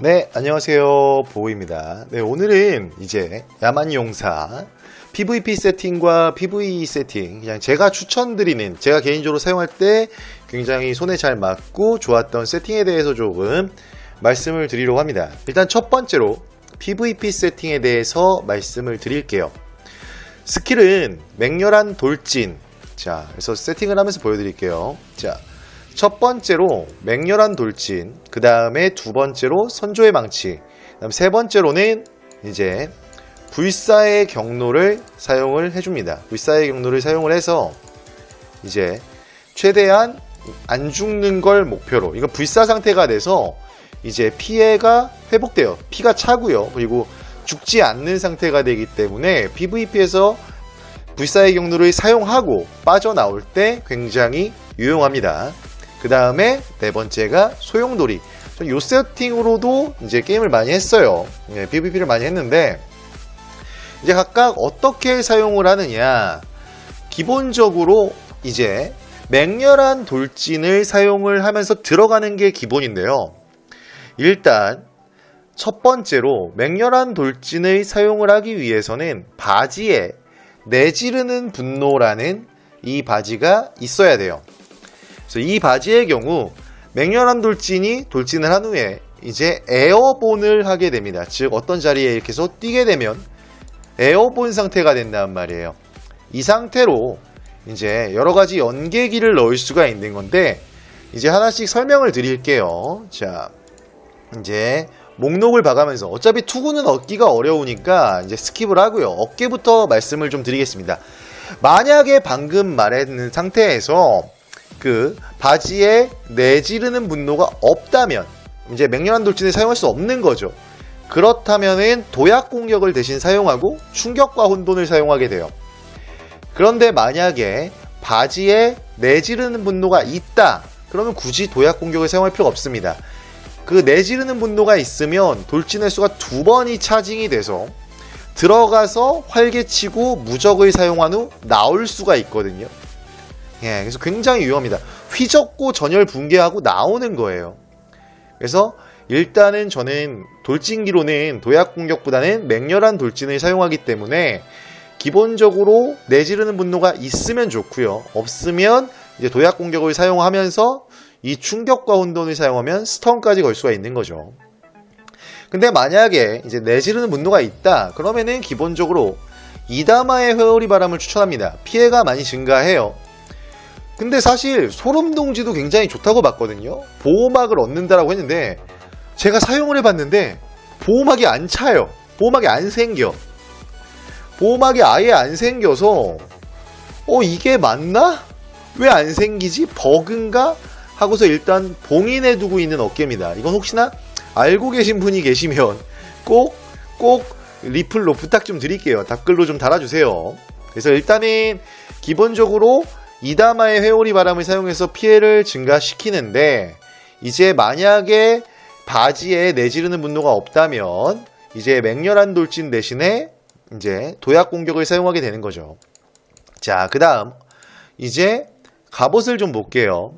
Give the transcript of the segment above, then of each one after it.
네, 안녕하세요. 보우입니다. 네, 오늘은 이제 야만 용사 PVP 세팅과 PVE 세팅, 그냥 제가 추천드리는, 제가 개인적으로 사용할 때 굉장히 손에 잘 맞고 좋았던 세팅에 대해서 조금 말씀을 드리려고 합니다. 일단 첫 번째로 PVP 세팅에 대해서 말씀을 드릴게요. 스킬은 맹렬한 돌진. 자, 그래서 세팅을 하면서 보여드릴게요. 자, 첫 번째로 맹렬한 돌진, 그 다음에 두 번째로 선조의 망치, 그다음 세 번째로는 이제 불사의 경로를 사용을 해줍니다. 불사의 경로를 사용을 해서 이제 최대한 안 죽는 걸 목표로 이거 불사 상태가 돼서 이제 피해가 회복돼요. 피가 차고요. 그리고 죽지 않는 상태가 되기 때문에 PVP에서 불사의 경로를 사용하고 빠져나올 때 굉장히 유용합니다. 그 다음에 네 번째가 소용돌이. 전요 세팅으로도 이제 게임을 많이 했어요. 예, PVP를 많이 했는데 이제 각각 어떻게 사용을 하느냐. 기본적으로 이제 맹렬한 돌진을 사용을 하면서 들어가는 게 기본인데요. 일단 첫 번째로 맹렬한 돌진을 사용을 하기 위해서는 바지에 내지르는 분노라는 이 바지가 있어야 돼요. 그래서 이 바지의 경우 맹렬한 돌진이 돌진을 한 후에 이제 에어본을 하게 됩니다. 즉 어떤 자리에 이렇게 해서 뛰게 되면 에어본 상태가 된단 말이에요. 이 상태로 이제 여러 가지 연계기를 넣을 수가 있는 건데 이제 하나씩 설명을 드릴게요. 자, 이제 목록을 봐가면서 어차피 투구는 얻기가 어려우니까 이제 스킵을 하고요. 어깨부터 말씀을 좀 드리겠습니다. 만약에 방금 말했는 상태에서 그 바지에 내지르는 분노가 없다면 이제 맹렬한 돌진을 사용할 수 없는 거죠. 그렇다면은 도약 공격을 대신 사용하고 충격과 혼돈을 사용하게 돼요. 그런데 만약에 바지에 내지르는 분노가 있다. 그러면 굳이 도약 공격을 사용할 필요가 없습니다. 그 내지르는 분노가 있으면 돌진의 수가 두 번이 차징이 돼서 들어가서 활개치고 무적을 사용한 후 나올 수가 있거든요. 예, 그래서 굉장히 위험합니다. 휘젓고 전열 붕괴하고 나오는 거예요. 그래서 일단은 저는 돌진기로는 도약 공격보다는 맹렬한 돌진을 사용하기 때문에 기본적으로 내지르는 분노가 있으면 좋고요. 없으면 이제 도약 공격을 사용하면서 이 충격과 혼돈을 사용하면 스턴까지 걸 수가 있는 거죠. 근데 만약에 이제 내지르는 분노가 있다. 그러면은 기본적으로 이다마의 회오리 바람을 추천합니다. 피해가 많이 증가해요. 근데 사실 소름동지도 굉장히 좋다고 봤거든요. 보호막을 얻는다라고 했는데 제가 사용을 해봤는데 보호막이 안 차요. 보호막이 안 생겨. 보호막이 아예 안 생겨서 어 이게 맞나? 왜 안 생기지? 버그인가? 하고서 일단 봉인해 두고 있는 어깨입니다. 이건 혹시나 알고 계신 분이 계시면 꼭 꼭 리플로 부탁 좀 드릴게요. 댓글로 좀 달아주세요. 그래서 일단은 기본적으로 이다마의 회오리 바람을 사용해서 피해를 증가시키는데 이제 만약에 바지에 내지르는 분노가 없다면 이제 맹렬한 돌진 대신에 이제 도약 공격을 사용하게 되는 거죠. 자, 그 다음 이제 갑옷을 좀 볼게요.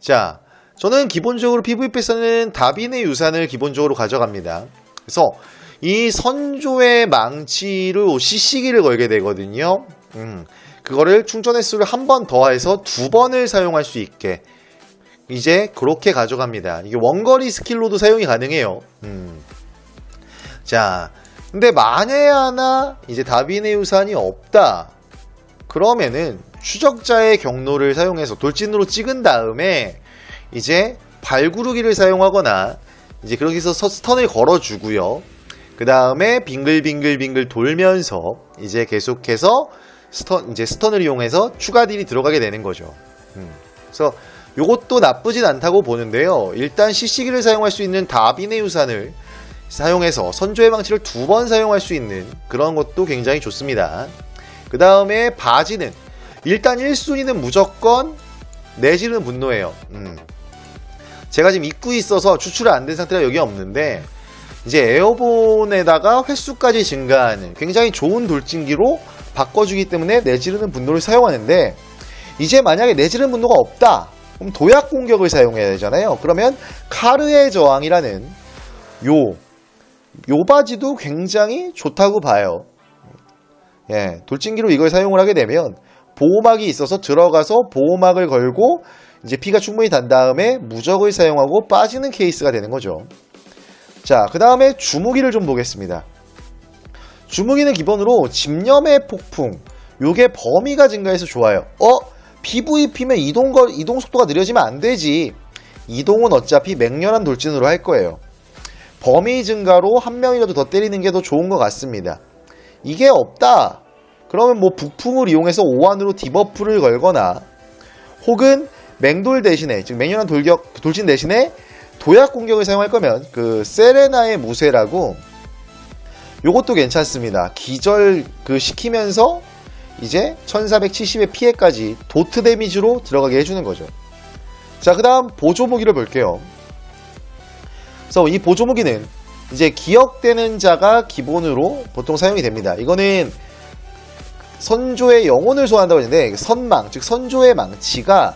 자, 저는 기본적으로 PVP에서는 다빈의 유산을 기본적으로 가져갑니다. 그래서 이 선조의 망치로 CC기를 걸게 되거든요. 음, 그거를 충전 횟수를 한 번 더해서 두 번을 사용할 수 있게 이제 그렇게 가져갑니다. 이게 원거리 스킬로도 사용이 가능해요. 음. 자, 근데 만에 하나 이제 다빈의 유산이 없다. 그러면은 추적자의 경로를 사용해서 돌진으로 찍은 다음에 이제 발구르기를 사용하거나 이제 해서 스턴을 걸어주고요. 그 다음에 빙글빙글빙글 돌면서 이제 계속해서 스턴 이제 스턴을 이용해서 추가 딜이 들어가게 되는 거죠. 음. 그래서 이것도 나쁘진 않다고 보는데요. 일단 CC기를 사용할 수 있는 다빈의 유산을 사용해서 선조의 망치를 두 번 사용할 수 있는 그런 것도 굉장히 좋습니다. 그 다음에 바지는 일단 1순위는 무조건 내지는 분노예요. 음. 제가 지금 입구에 있어서 추출이 안 된 상태라 여기 없는데 이제 에어본에다가 횟수까지 증가하는 굉장히 좋은 돌진기로 바꿔주기 때문에 내지르는 분노를 사용하는데 이제 만약에 내지르는 분노가 없다 그럼 도약 공격을 사용해야 되잖아요 그러면 카르의 저항이라는 요, 요 바지도 굉장히 좋다고 봐요. 예, 돌진기로 이걸 사용을 하게 되면 보호막이 있어서 들어가서 보호막을 걸고 이제 피가 충분히 단 다음에 무적을 사용하고 빠지는 케이스가 되는 거죠. 자, 그 다음에 주무기를 좀 보겠습니다. 주무기는 기본으로 집념의 폭풍, 요게 범위가 증가해서 좋아요. 어? PVP면 이동, 거, 이동 속도가 느려지면 안 되지. 이동은 어차피 맹렬한 돌진으로 할 거예요. 범위 증가로 한 명이라도 더 때리는 게 더 좋은 것 같습니다. 이게 없다. 그러면 뭐 북풍을 이용해서 오한으로 디버프를 걸거나 혹은 맹돌 대신에 즉 맹렬한 돌격 돌진 대신에 도약 공격을 사용할 거면 그 세레나의 무쇠라고 요것도 괜찮습니다. 기절 그 시키면서 이제 1470의 피해까지 도트 데미지로 들어가게 해주는 거죠. 자, 그 다음 보조 무기를 볼게요. 그래서 이 보조 무기는 이제 기억되는 자가 기본으로 보통 사용이 됩니다. 이거는 선조의 영혼을 소환한다고 했는데 선망, 즉 선조의 망치가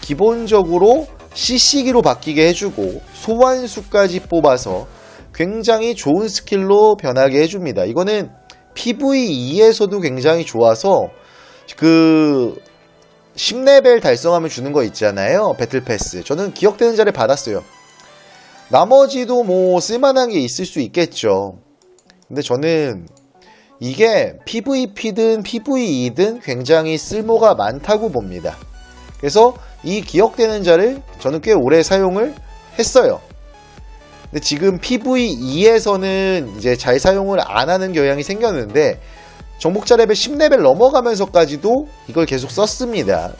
기본적으로 CC기로 바뀌게 해주고 소환수까지 뽑아서 굉장히 좋은 스킬로 변하게 해줍니다. 이거는 PVE에서도 굉장히 좋아서 그 10레벨 달성하면 주는 거 있잖아요. 배틀 패스. 저는 기억되는 자를 받았어요. 나머지도 뭐 쓸만한 게 있을 수 있겠죠. 근데 저는 이게 PVP든 PVE든 굉장히 쓸모가 많다고 봅니다. 그래서 이 기억되는 자를 저는 꽤 오래 사용을 했어요. 근데 지금 PVE에서는 이제 잘 사용을 안 하는 경향이 생겼는데 정복자 레벨 10레벨 넘어가면서까지도 이걸 계속 썼습니다.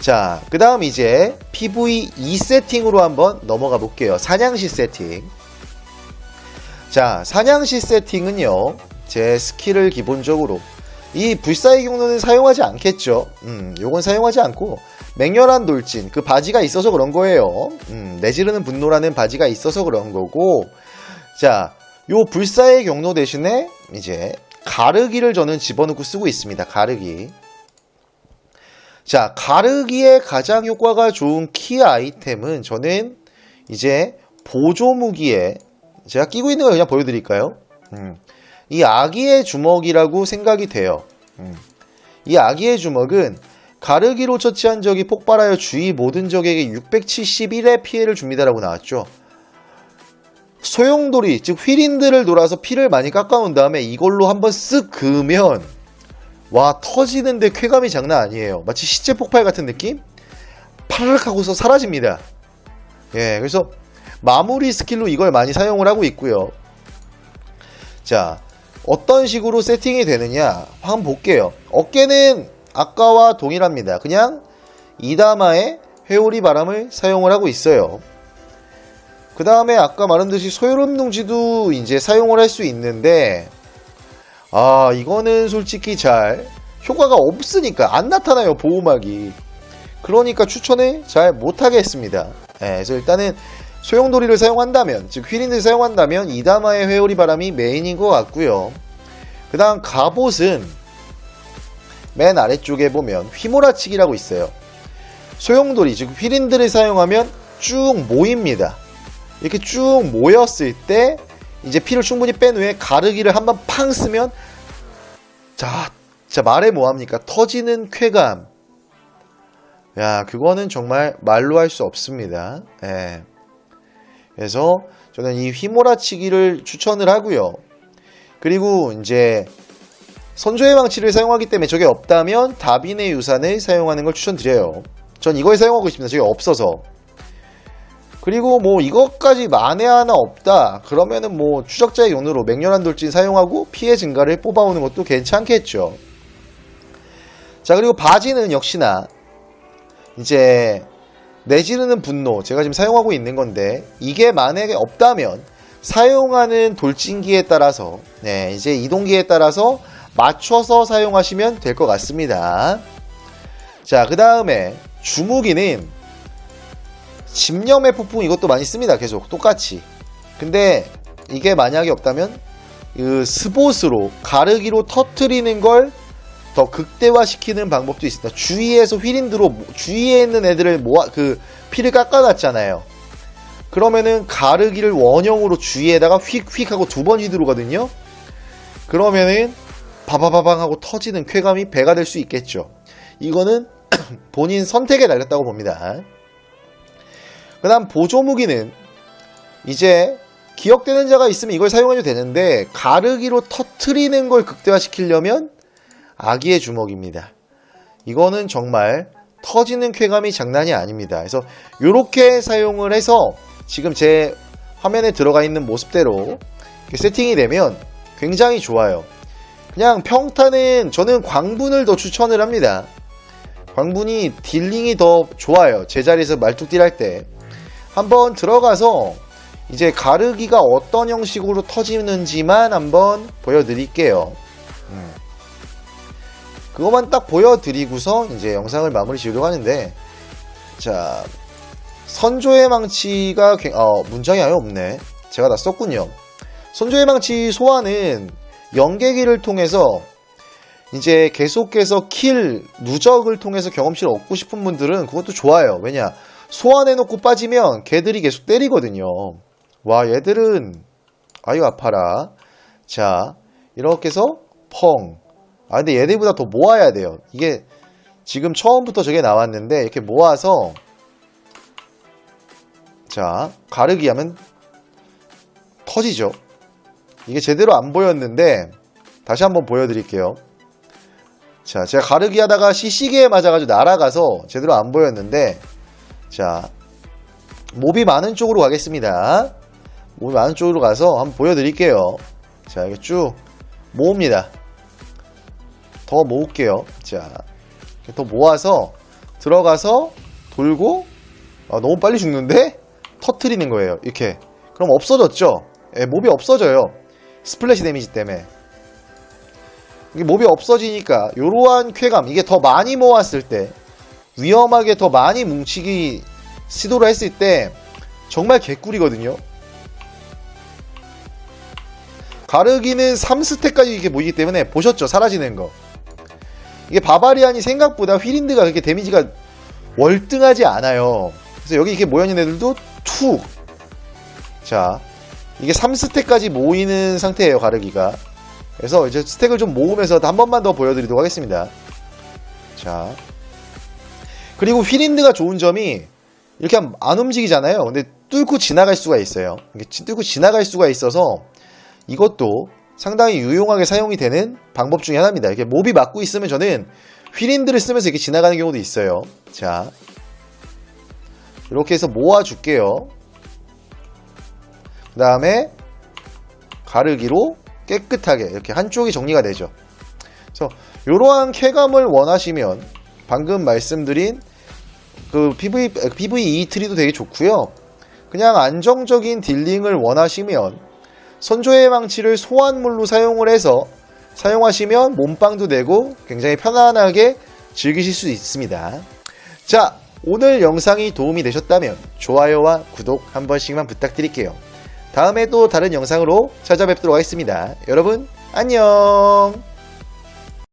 자, 그 다음 이제 PVE 세팅으로 한번 넘어가 볼게요. 사냥시 세팅. 자, 사냥시 세팅은요, 제 스킬을 기본적으로 이 불사의 경로는 사용하지 않겠죠. 음, 요건 사용하지 않고 맹렬한 돌진 그 바지가 있어서 그런 거예요. 음, 내지르는 분노라는 바지가 있어서 그런 거고 자, 요 불사의 경로 대신에 이제 가르기를 저는 집어넣고 쓰고 있습니다. 가르기. 자, 가르기의 가장 효과가 좋은 키 아이템은 저는 이제 보조 무기에 제가 끼고 있는 걸 그냥 보여드릴까요? 음, 이 아기의 주먹이라고 생각이 돼요. 음, 이 아기의 주먹은 가르기로 처치한 적이 폭발하여 주위 모든 적에게 671의 피해를 줍니다라고 나왔죠. 소용돌이 즉 휘린들을 돌아서 피를 많이 깎아놓은 다음에 이걸로 한번 쓱 그으면 와 터지는데 쾌감이 장난 아니에요. 마치 시체 폭발 같은 느낌? 파르륵 하고서 사라집니다. 예, 그래서 마무리 스킬로 이걸 많이 사용을 하고 있고요. 자, 어떤 식으로 세팅이 되느냐 한번 볼게요. 어깨는 아까와 동일합니다. 그냥 이다마의 회오리 바람을 사용을 하고 있어요. 그 다음에 아까 말한 듯이 소요름 둥지도 이제 사용을 할 수 있는데 아 이거는 솔직히 잘 효과가 없으니까 안 나타나요 보호막이 그러니까 추천을 잘 못하겠습니다 예, 그래서 일단은 소용돌이를 사용한다면 즉 휘린을 사용한다면 이다마의 회오리 바람이 메인인 것 같고요 그 다음 갑옷은 맨 아래쪽에 보면 휘몰아치기라고 있어요 소용돌이 즉 휘린들을 사용하면 쭉 모입니다 이렇게 쭉 모였을 때 이제 피를 충분히 뺀 후에 가르기를 한번 팡 쓰면 자, 자 말해 뭐합니까? 터지는 쾌감. 야, 그거는 정말 말로 할 수 없습니다. 예. 그래서 저는 이 휘몰아치기를 추천을 하고요. 그리고 이제 선조의 망치를 사용하기 때문에 저게 없다면 다빈의 유산을 사용하는 걸 추천드려요. 전 이걸 사용하고 있습니다. 저게 없어서. 그리고 뭐 이것까지 만에 하나 없다 그러면은 뭐 추적자의 용으로 맹렬한 돌진 사용하고 피해 증가를 뽑아오는 것도 괜찮겠죠 자 그리고 바지는 역시나 이제 내지르는 분노 제가 지금 사용하고 있는 건데 이게 만약에 없다면 사용하는 돌진기에 따라서 네 이제 이동기에 따라서 맞춰서 사용하시면 될 것 같습니다 자 그 다음에 주무기는 집념의 폭풍 이것도 많이 씁니다. 계속 똑같이. 근데 이게 만약에 없다면 그 스봇으로 가르기로 터트리는 걸 더 극대화시키는 방법도 있습니다. 주위에서 휘린드로 주위에 있는 애들을 모아 그 피를 깎아놨잖아요. 그러면은 가르기를 원형으로 주위에다가 휙휙 하고 두 번 휘두르거든요. 그러면은 바바바방 하고 터지는 쾌감이 배가 될 수 있겠죠. 이거는 본인 선택에 달렸다고 봅니다. 그 다음 보조 무기는 이제 기억되는 자가 있으면 이걸 사용해도 되는데 가르기로 터트리는 걸 극대화시키려면 아기의 주먹입니다. 이거는 정말 터지는 쾌감이 장난이 아닙니다. 그래서 이렇게 사용을 해서 지금 제 화면에 들어가 있는 모습대로 세팅이 되면 굉장히 좋아요. 그냥 평타는 저는 광분을 더 추천을 합니다. 광분이 딜링이 더 좋아요. 제자리에서 말뚝딜 할 때. 한번 들어가서 이제 가르기가 어떤 형식으로 터지는지만 한번 보여드릴게요. 음. 그것만 딱 보여드리고서 이제 영상을 마무리 지으려고 하는데, 자, 선조의 망치가, 굉- 어, 문장이 아예 없네. 제가 다 썼군요. 선조의 망치 소환은 연계기를 통해서 이제 계속해서 킬, 누적을 통해서 경험치를 얻고 싶은 분들은 그것도 좋아요. 왜냐, 소환해놓고 빠지면 걔들이 계속 때리거든요. 와, 얘들은, 아유, 아파라. 자, 이렇게 해서 펑. 아, 근데 얘들보다 더 모아야 돼요. 이게 지금 처음부터 저게 나왔는데, 이렇게 모아서, 자, 가르기 하면 터지죠. 이게 제대로 안 보였는데, 다시 한번 보여드릴게요. 자, 제가 가르기 하다가 CC기에 맞아가지고 날아가서 제대로 안 보였는데, 자, 몹이 많은 쪽으로 가겠습니다. 몹이 많은 쪽으로 가서 한번 보여드릴게요. 자, 이게 쭉 모읍니다. 더 모을게요. 자, 더 모아서 들어가서 돌고, 아, 너무 빨리 죽는데? 터트리는 거예요. 이렇게. 그럼 없어졌죠? 예, 몹이 없어져요. 스플래시 데미지 때문에. 이게 몹이 없어지니까 이러한 쾌감 이게 더 많이 모았을 때 위험하게 더 많이 뭉치기 시도를 했을 때 정말 개꿀이거든요. 가르기는 3스택까지 이렇게 모이기 때문에 보셨죠? 사라지는 거. 이게 바바리안이 생각보다 휘린드가 그렇게 데미지가 월등하지 않아요. 그래서 여기 이렇게 모여있는 애들도 툭. 자, 이게 3스택까지 모이는 상태예요, 가르기가. 그래서 이제 스택을 좀 모으면서 한 번만 더 보여드리도록 하겠습니다. 자. 그리고 휘린드가 좋은 점이 이렇게 안 움직이잖아요. 근데 뚫고 지나갈 수가 있어요. 뚫고 지나갈 수가 있어서 이것도 상당히 유용하게 사용이 되는 방법 중에 하나입니다. 이렇게 몹이 맞고 있으면 저는 휘린드를 쓰면서 이렇게 지나가는 경우도 있어요. 자. 이렇게 해서 모아줄게요. 그 다음에 가르기로 깨끗하게 이렇게 한쪽이 정리가 되죠. 그래서 이러한 쾌감을 원하시면 방금 말씀드린 그 PV, PVE 트리도 되게 좋고요. 그냥 안정적인 딜링을 원하시면 선조의 망치를 소환물로 사용을 해서 사용하시면 몸빵도 되고 굉장히 편안하게 즐기실 수 있습니다. 자, 오늘 영상이 도움이 되셨다면 좋아요와 구독 한 번씩만 부탁드릴게요. 다음에 또 다른 영상으로 찾아뵙도록 하겠습니다. 여러분, 안녕!